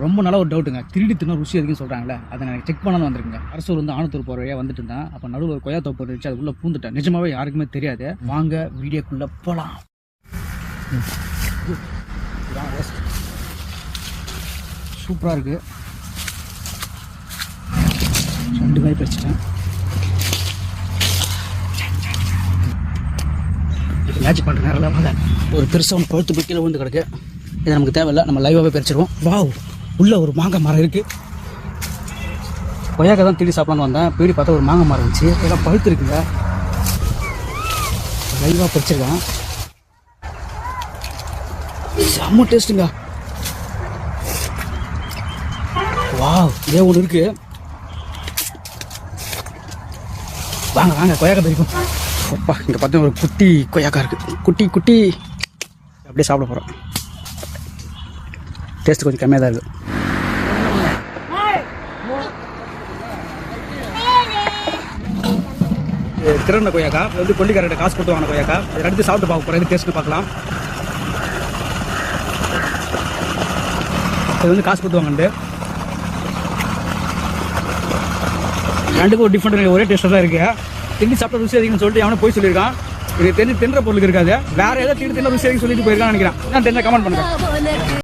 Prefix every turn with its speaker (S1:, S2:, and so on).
S1: ரொம்ப நல்ல ஒரு டவுட்டுங்க திருடி தின்ன ருசி அதிகம் சொல்கிறாங்களே அதை நான் செக் பண்ணாலும் வந்திருக்குங்க. அரசூர் வந்து ஆனத்தூர் போகிற வழியாக வந்துட்டு இருந்தேன் அப்போ நடுவில் ஒரு கொய்யா தோப்பு இருந்துச்சு அதுக்குள்ளே பூந்துட்டேன் நிஜமாவே யாருக்குமே தெரியாது. வாங்க வீடியோக்குள்ளே போகலாம் சூப்பராக இருக்குது ரெண்டு மாதிரி பறிச்சிட்டேன் மேட்ச் பண்ணுற நேரம் ஒரு பெருசாக ஒன்று பழுத்து போய் கீழே விழுந்து கிடக்கு. இது நமக்கு தேவையில்லை. நம்ம லைவாகவே பறிச்சிருவோம் வாவ் உள்ளே ஒரு மாங்காய் மரம் இருக்குது கொய்யாக்காய் தான் தேடி சாப்பிடலான்னு வந்தேன். பீடி பார்த்தா ஒரு மாங்காய் மரம் இருந்துச்சு. எல்லாம் பழுத்து இருக்குங்க. லைவாக பறிச்சிருக்கேன் செம்ம டேஸ்ட்டுங்க. வாவ் இதே ஒன்று இருக்கு. வாங்க வாங்க கொய்யாக்காய் பறிக்கும் அப்பா இங்கே பார்த்தா ஒரு குட்டி கொய்யாக்காய் இருக்குது குட்டி குட்டி. அப்படியே சாப்பிட போகிறோம் டேஸ்ட் கொஞ்சம் கம்மியாக தான் இருக்குது திறந்த கொய்யாக்கா இது வந்து கொல்லிக்காரர்கிட்ட காசு கொடுத்து வாங்கின கொய்யாக்கா. இதை அடுத்து சாப்பிட்டு பார்க்க போகிறேன் டேஸ்ட்டு பார்க்கலாம். இது வந்து காசு கொடுத்து வாங்கிட்டு ரெண்டுக்கும் ஒரு டிஃப்ரெண்ட் ஒரே டேஸ்ட்டாக தான் இருக்குது திண்டி சாப்பிட்ட ருசி அதிகம்னு சொல்லிட்டு அவனை போய் சொல்லியிருக்கான். இது தெரிஞ்சு தின்ற பொருளுக்கு இருக்காது. வேறு ஏதாவது திண்டு தின்ன ருசி அதிகம் சொல்லிட்டு போயிருக்கான்னு நினைக்கிறேன். நான் தெரிஞ்ச கமெண்ட் பண்ணுறேன்